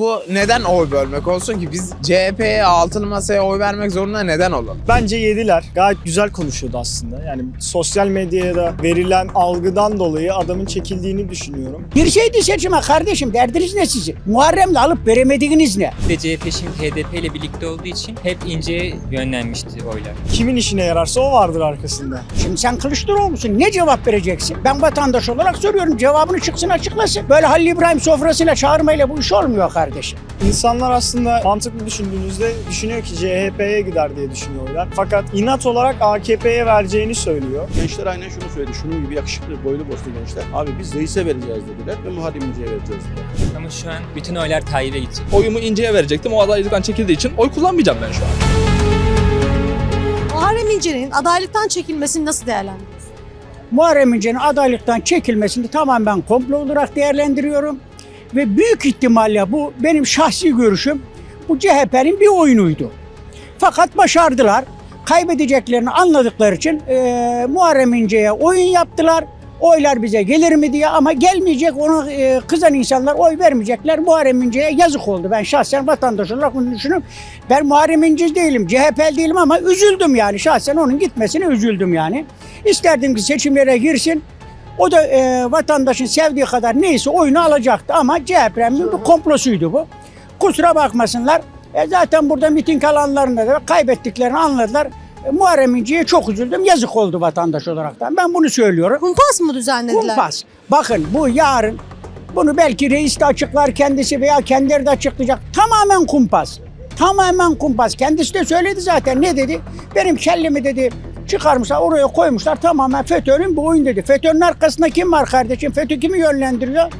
bu neden oy bölmek olsun ki? Biz CHP'ye altılı masaya oy vermek zorunda neden olalım? Bence yediler. Gayet güzel konuşuyordu aslında. Yani sosyal medyaya da verilen algıdan dolayı adamın çekildiğini düşünüyorum. Bir şeydi seçime kardeşim derdiniz ne sizin? Muharrem'le alıp veremediğiniz ne? Bir de CHP şimdi HDP ile birlikte olduğu için hep inceye yönlenmişti oylar. Kimin işine yararsa o vardır arkasında. Şimdi sen Kılıçdaroğlu'sun ne cevap vereceksin? Ben vatandaş olarak soruyorum cevabını çıksın açıklasın. Böyle Halil İbrahim sofrasıyla çağırmayla bu iş olmuyor kardeşim. İnsanlar aslında mantıklı düşündüğünüzde düşünüyor ki CHP'ye gider diye düşünüyorlar. Fakat inat olarak AKP'ye vereceğini söylüyor. Gençler aynen şunu söyledi. Şunun gibi yakışıklı, boylu boslu gençler. Abi biz reise vereceğiz dediler ve Muharrem İnce'ye vereceğiz dediler. Ama şu an bütün oylar Tayyip'e gidecek. Oyumu İnce'ye verecektim. O adaylıktan çekildiği için oy kullanmayacağım ben şu an. Muharrem İnce'nin adaylıktan çekilmesini nasıl değerlendiriyorsunuz? Muharrem İnce'nin adaylıktan çekilmesini tamamen komplo olarak değerlendiriyorum. Ve büyük ihtimalle bu benim şahsi görüşüm bu CHP'nin bir oyunuydu. Fakat başardılar. Kaybedeceklerini anladıkları için eee Muharrem İnce'ye oyun yaptılar. Oylar bize gelir mi diye ama gelmeyecek ona eee, kızan insanlar oy vermeyecekler. Muharrem İnce'ye yazık oldu. Ben şahsen vatandaş olarak bunu düşünüyorum. Ben Muharrem İnce değilim, CHP değilim ama üzüldüm yani. Şahsen onun gitmesine üzüldüm yani. İsterdim ki seçimlere girsin. O da eee, vatandaşın sevdiği kadar neyse oyunu alacaktı ama CHP'nin bir komplosuydu bu. Kusura bakmasınlar. E zaten burada miting alanlarında da kaybettiklerini anladılar. E, Muharrem İnce'ye çok üzüldüm. Yazık oldu vatandaş olaraktan. Ben bunu söylüyorum. Kumpas mı düzenlediler? Kumpas. Bakın bu yarın bunu belki reis de açıklar kendisi veya kendileri de açıklayacak. Tamamen kumpas. Tamamen kumpas. Kendisi de söyledi zaten. Ne dedi? Benim kellemi dedi çıkarmışlar oraya koymuşlar tamamen FETÖ'nün bu oyun dedi. FETÖ'nün arkasında kim var kardeşim? FETÖ kimi yönlendiriyor?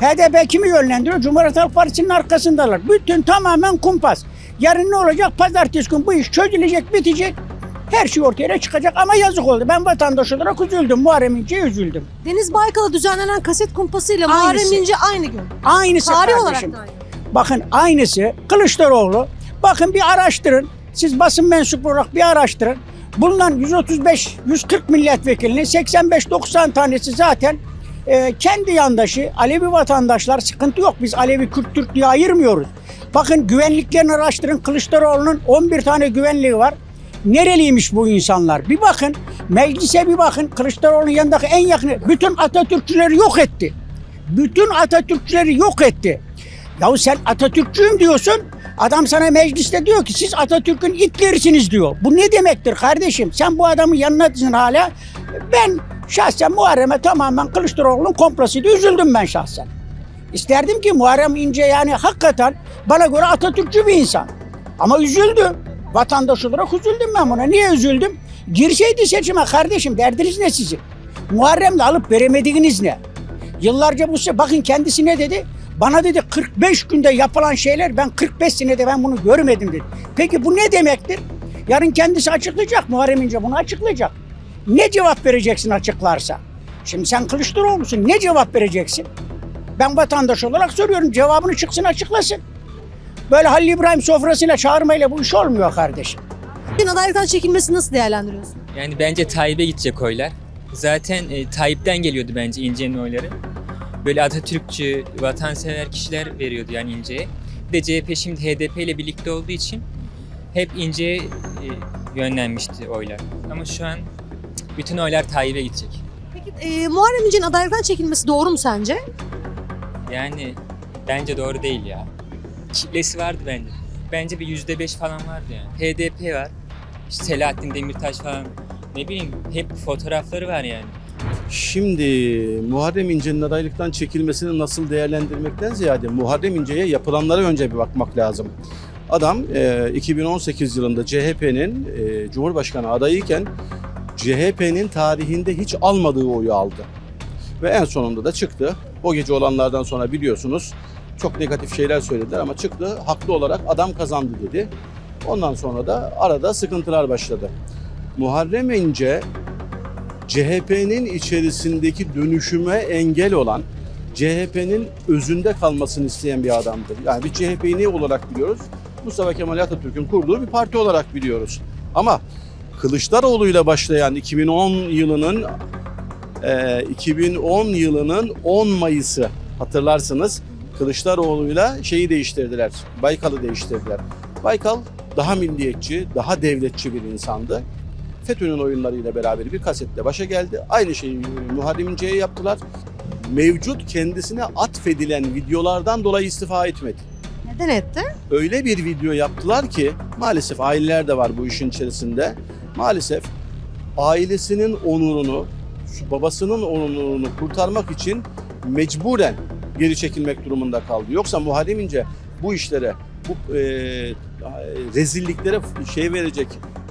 HDP kimi yönlendiriyor? Cumhuriyet Halk Partisi'nin arkasındalar. Bütün tamamen kumpas. Yarın ne olacak? Pazartesi gün bu iş çözülecek, bitecek. Her şey ortaya çıkacak ama yazık oldu. Ben vatandaş olarak üzüldüm. Muharrem İnce'ye üzüldüm. Deniz Baykal'a düzenlenen kaset kumpasıyla Aynısı. Muharrem İnce aynı gün. Aynısı Tarih kardeşim. olarak da aynı. Bakın aynısı Kılıçdaroğlu. Bakın bir araştırın. Siz basın mensubu olarak bir araştırın. Bulunan 135-140 milletvekilinin 85-90 tanesi zaten e, kendi yandaşı Alevi vatandaşlar sıkıntı yok. Biz Alevi Kürt Türk diye ayırmıyoruz. Bakın güvenliklerini araştırın. Kılıçdaroğlu'nun 11 tane güvenliği var. Nereliymiş bu insanlar? Bir bakın. Meclise bir bakın. Kılıçdaroğlu'nun yanındaki en yakını. Bütün Atatürkçüleri yok etti. Bütün Atatürkçüleri yok etti. Yahu sen Atatürkçüyüm diyorsun. Adam sana mecliste diyor ki siz Atatürk'ün itlerisiniz diyor. Bu ne demektir kardeşim? Sen bu adamın yanındasın hala. Ben şahsen Muharrem'e tamamen Kılıçdaroğlu'nun komplosuydu. Üzüldüm ben şahsen. İsterdim ki Muharrem İnce yani hakikaten bana göre Atatürkçü bir insan. Ama üzüldü. Vatandaş olarak üzüldüm ben buna. Niye üzüldüm? Girseydi seçime kardeşim derdiniz ne sizin? Muharrem'le alıp veremediğiniz ne? Yıllarca bu bakın kendisi ne dedi? Bana dedi 45 günde yapılan şeyler ben 45 senede ben bunu görmedim dedi. Peki bu ne demektir? Yarın kendisi açıklayacak. Muharrem İnce bunu açıklayacak. Ne cevap vereceksin açıklarsa? Şimdi sen Kılıçdaroğlu'sun. Ne cevap vereceksin? Ben vatandaş olarak soruyorum. Cevabını çıksın açıklasın. Böyle Halil İbrahim sofrasıyla çağırmayla bu iş olmuyor kardeşim. İnce'nin adaylıktan çekilmesini nasıl değerlendiriyorsun? Yani bence Tayyip'e gidecek oylar. Zaten e, Tayyip'ten geliyordu bence İnce'nin oyları. Böyle Atatürkçü, vatansever kişiler veriyordu yani İnce'ye. Bir de CHP şimdi HDP ile birlikte olduğu için hep İnce'ye e, yönlenmişti oylar. Ama şu an bütün oylar Tayyip'e gidecek. Peki e, Muharrem İnce'nin adaylıktan çekilmesi doğru mu sence? Yani bence doğru değil ya. Kitlesi vardı bence. Bence bir yüzde beş falan vardı yani. HDP var. İşte Selahattin Demirtaş falan. Ne bileyim hep fotoğrafları var yani. Şimdi Muharrem İnce'nin adaylıktan çekilmesini nasıl değerlendirmekten ziyade Muharrem İnce'ye yapılanlara önce bir bakmak lazım. Adam e, 2018 yılında CHP'nin e, Cumhurbaşkanı adayıyken CHP'nin tarihinde hiç almadığı oyu aldı. Ve en sonunda da çıktı. O gece olanlardan sonra biliyorsunuz çok negatif şeyler söylediler ama çıktı haklı olarak adam kazandı dedi. Ondan sonra da arada sıkıntılar başladı. Muharrem İnce CHP'nin içerisindeki dönüşüme engel olan, CHP'nin özünde kalmasını isteyen bir adamdır. Yani biz CHP'yi ne olarak biliyoruz? Mustafa Kemal Atatürk'ün kurduğu bir parti olarak biliyoruz. Ama Kılıçdaroğlu'yla başlayan 2010 yılının e, 2010 yılının 10 Mayıs'ı hatırlarsınız Kılıçdaroğlu'yla şeyi değiştirdiler. Baykal'ı değiştirdiler. Baykal daha milliyetçi, daha devletçi bir insandı. FETÖ'nün oyunlarıyla beraber bir kasetle başa geldi. Aynı şeyi Muharrem İnce'ye yaptılar. Mevcut kendisine atfedilen videolardan dolayı istifa etmedi. Neden etti? Öyle bir video yaptılar ki maalesef aileler de var bu işin içerisinde. Maalesef ailesinin onurunu, babasının onurunu kurtarmak için mecburen geri çekilmek durumunda kaldı. Yoksa Muharrem İnce bu işlere, bu e, rezilliklere şey verecek,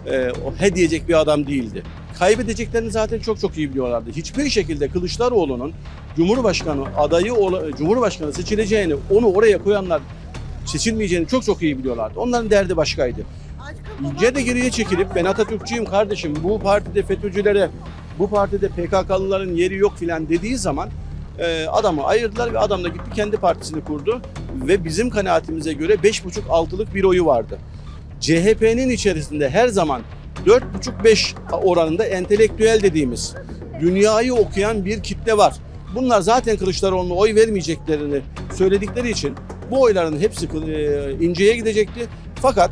e, o he diyecek bir adam değildi. Kaybedeceklerini zaten çok çok iyi biliyorlardı. Hiçbir şekilde Kılıçdaroğlu'nun Cumhurbaşkanı adayı, Cumhurbaşkanı seçileceğini, onu oraya koyanlar seçilmeyeceğini çok çok iyi biliyorlardı. Onların derdi başkaydı. İnce de geriye çekilip ben Atatürkçüyüm kardeşim bu partide FETÖ'cülere, bu partide PKK'lıların yeri yok filan dediği zaman e, adamı ayırdılar ve adam da gitti kendi partisini kurdu ve bizim kanaatimize göre 5,5-6'lık bir oyu vardı. CHP'nin içerisinde her zaman 4,5-5 oranında entelektüel dediğimiz dünyayı okuyan bir kitle var. Bunlar zaten Kılıçdaroğlu'na oy vermeyeceklerini söyledikleri için bu oyların hepsi e, İnce'ye gidecekti. Fakat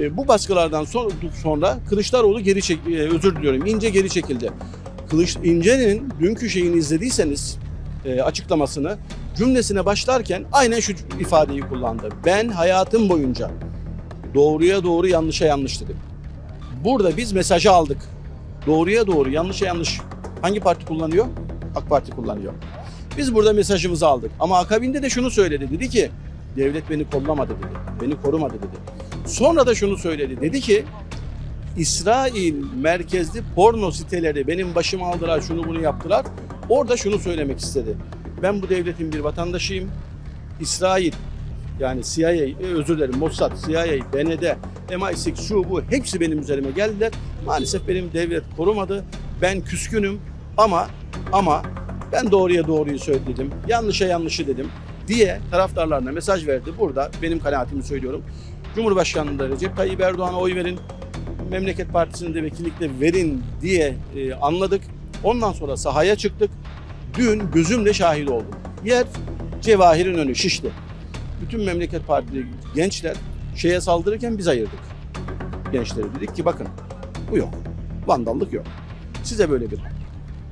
e, bu baskılardan son- sonra Kılıçdaroğlu geri çek, e, özür diliyorum İnce geri çekildi. Kılıç İnce'nin dünkü şeyini izlediyseniz açıklamasını cümlesine başlarken aynen şu ifadeyi kullandı. Ben hayatım boyunca doğruya doğru yanlışa yanlış dedim. Burada biz mesajı aldık. Doğruya doğru yanlışa yanlış hangi parti kullanıyor? AK Parti kullanıyor. Biz burada mesajımızı aldık. Ama akabinde de şunu söyledi. Dedi ki devlet beni kollamadı dedi. Beni korumadı dedi. Sonra da şunu söyledi. Dedi ki İsrail merkezli porno siteleri benim başıma aldılar, şunu bunu yaptılar. Orada şunu söylemek istedi. Ben bu devletin bir vatandaşıyım. İsrail yani CIA, e, özür dilerim Mossad, CIA, BND, MI6 şu bu hepsi benim üzerime geldiler. Maalesef benim devlet korumadı. Ben küskünüm ama ama ben doğruya doğruyu söyledim. Yanlışa yanlışı dedim diye taraftarlarına mesaj verdi. Burada benim kanaatimi söylüyorum. Cumhurbaşkanlığı Recep Tayyip Erdoğan'a oy verin. Memleket Partisi'ne de vekillikle verin diye e, anladık. Ondan sonra sahaya çıktık. Dün gözümle şahit oldum. Yer Cevahir'in önü şişti. Bütün memleket partili gençler şeye saldırırken biz ayırdık. Gençleri dedik ki bakın bu yok. Vandallık yok. Size böyle bir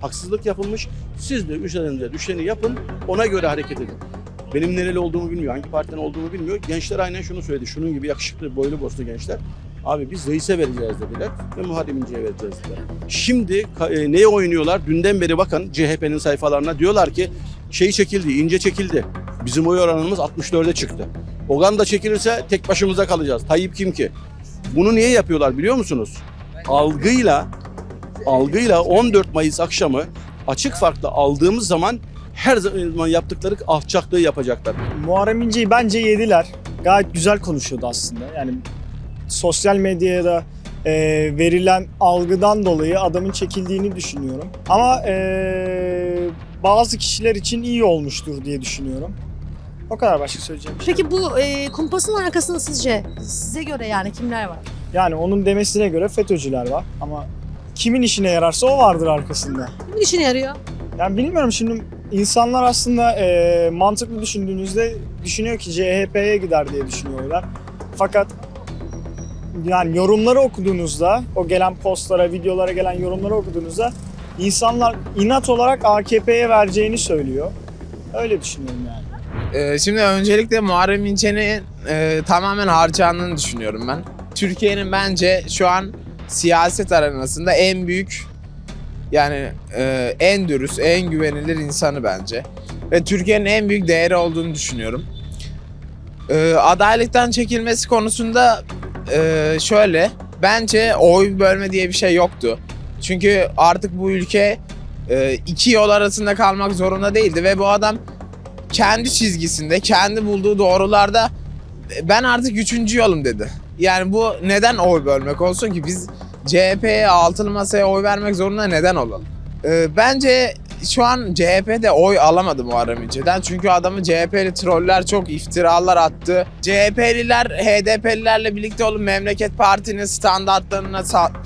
haksızlık yapılmış. Siz de üzerinize düşeni yapın. Ona göre hareket edin. Benim nereli olduğumu bilmiyor, hangi partiden olduğumu bilmiyor. Gençler aynen şunu söyledi. Şunun gibi yakışıklı, boylu boslu gençler. Abi biz reise vereceğiz dediler ve Muharrem İnce'ye vereceğiz dediler. Şimdi e, neye oynuyorlar? Dünden beri bakın CHP'nin sayfalarına diyorlar ki şey çekildi, ince çekildi. Bizim oy oranımız 64'e çıktı. Ogan da çekilirse tek başımıza kalacağız. Tayyip kim ki? Bunu niye yapıyorlar biliyor musunuz? Algıyla algıyla 14 Mayıs akşamı açık farklı aldığımız zaman her zaman yaptıkları alçaklığı yapacaklar. Muharrem İnce'yi bence yediler. Gayet güzel konuşuyordu aslında. Yani sosyal medyaya da e, verilen algıdan dolayı adamın çekildiğini düşünüyorum. Ama e, bazı kişiler için iyi olmuştur diye düşünüyorum. O kadar başka söyleyeceğim bir şey. Peki bu e, kumpasın arkasında sizce, size göre yani kimler var? Yani onun demesine göre FETÖ'cüler var ama kimin işine yararsa o vardır arkasında. Kimin işine yarıyor? Yani bilmiyorum şimdi insanlar aslında e, mantıklı düşündüğünüzde düşünüyor ki CHP'ye gider diye düşünüyorlar. Fakat yani yorumları okuduğunuzda, o gelen postlara, videolara gelen yorumları okuduğunuzda insanlar inat olarak AKP'ye vereceğini söylüyor. Öyle düşünüyorum yani. Ee, şimdi öncelikle Muharrem İnce'nin e, tamamen harcandığını düşünüyorum ben. Türkiye'nin bence şu an siyaset arenasında en büyük yani e, en dürüst, en güvenilir insanı bence. Ve Türkiye'nin en büyük değeri olduğunu düşünüyorum. Ee, adaylıktan çekilmesi konusunda e, şöyle, bence oy bölme diye bir şey yoktu. Çünkü artık bu ülke e, iki yol arasında kalmak zorunda değildi ve bu adam kendi çizgisinde, kendi bulduğu doğrularda "E, ben artık üçüncü yolum dedi. Yani bu neden oy bölmek olsun ki? Biz CHP'ye, altılı masaya oy vermek zorunda neden olalım? Ee, bence şu an CHP'de oy alamadı Muharrem İnce'den. Çünkü adamı CHP'li troller çok iftiralar attı. CHP'liler HDP'lilerle birlikte olup memleket partinin standartlarına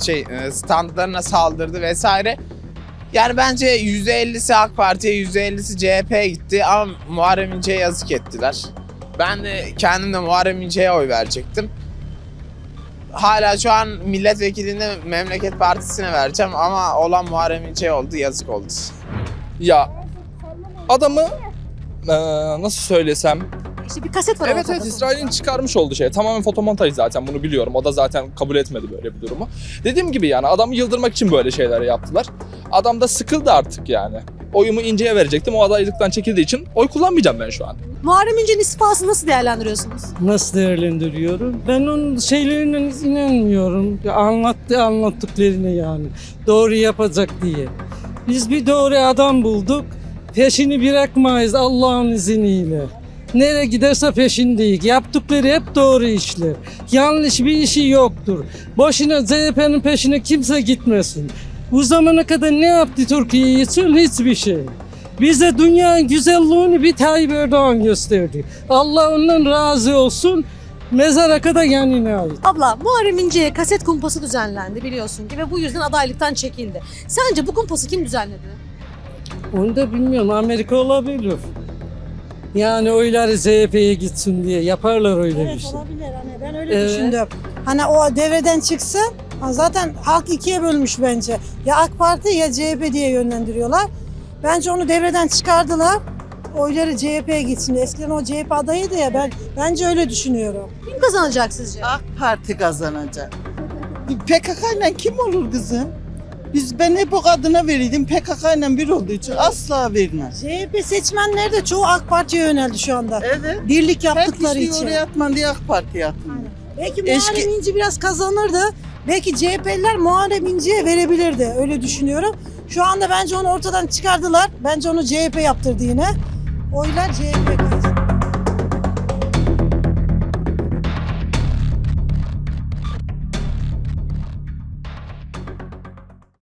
şey e, standlarına saldırdı vesaire. Yani bence %50'si AK Parti'ye, %50'si CHP'ye gitti ama Muharrem İnce'ye yazık ettiler. Ben de kendim de Muharrem İnce'ye oy verecektim. Hala şu an milletvekilinde Memleket Partisi'ne vereceğim ama olan Muharrem İnce oldu, yazık oldu. Ya adamı eee, nasıl söylesem İşte bir kaset var Evet evet. İsrail'in çıkarmış olduğu şey. Tamamen fotomontaj zaten bunu biliyorum. O da zaten kabul etmedi böyle bir durumu. Dediğim gibi yani adamı yıldırmak için böyle şeyler yaptılar. Adam da sıkıldı artık yani. Oyumu İnce'ye verecektim. O adaylıktan çekildiği için oy kullanmayacağım ben şu an. Muharrem İnce'nin istifasını nasıl değerlendiriyorsunuz? Nasıl değerlendiriyorum? Ben onun şeylerine inanmıyorum. Ya Anlattı anlattıklarına yani. Doğru yapacak diye. Biz bir doğru adam bulduk. Peşini bırakmayız Allah'ın izniyle. Nereye giderse peşindeyiz. Yaptıkları hep doğru işler. Yanlış bir işi yoktur. Boşuna CHP'nin peşine kimse gitmesin. Bu zamana kadar ne yaptı Türkiye için? Hiçbir şey. Bize dünyanın güzelliğini bir Tayyip Erdoğan gösterdi. Allah ondan razı olsun. Mezara kadar yanına ait. Abla Muharrem İnce'ye kaset kumpası düzenlendi biliyorsun ki ve bu yüzden adaylıktan çekildi. Sence bu kumpası kim düzenledi? Onu da bilmiyorum. Amerika olabilir. Yani oyları CHP'ye gitsin diye yaparlar öyle bir Evet şey. olabilir hani ben öyle Evet. düşündüm. Hani o devreden çıksın ha zaten halk ikiye bölmüş bence. Ya AK Parti ya CHP diye yönlendiriyorlar. Bence onu devreden çıkardılar. Oyları CHP'ye gitsin. Eskiden o CHP adayıydı ya ben bence öyle düşünüyorum. Kim kazanacak sizce? AK Parti kazanacak. PKK ile kim olur kızım? Biz ben hep o kadına verirdim. PKK ile bir olduğu için asla vermez. CHP seçmenleri de çoğu AK Parti'ye yöneldi şu anda. Evet. Birlik Herkes yaptıkları diyor için. oraya atman diye AK Parti'ye atmıyor. Belki Muharrem İnce biraz kazanırdı. Belki CHP'liler Muharrem İnce'ye verebilirdi. Öyle düşünüyorum. Şu anda bence onu ortadan çıkardılar. Bence onu CHP yaptırdı yine. Oylar CHP.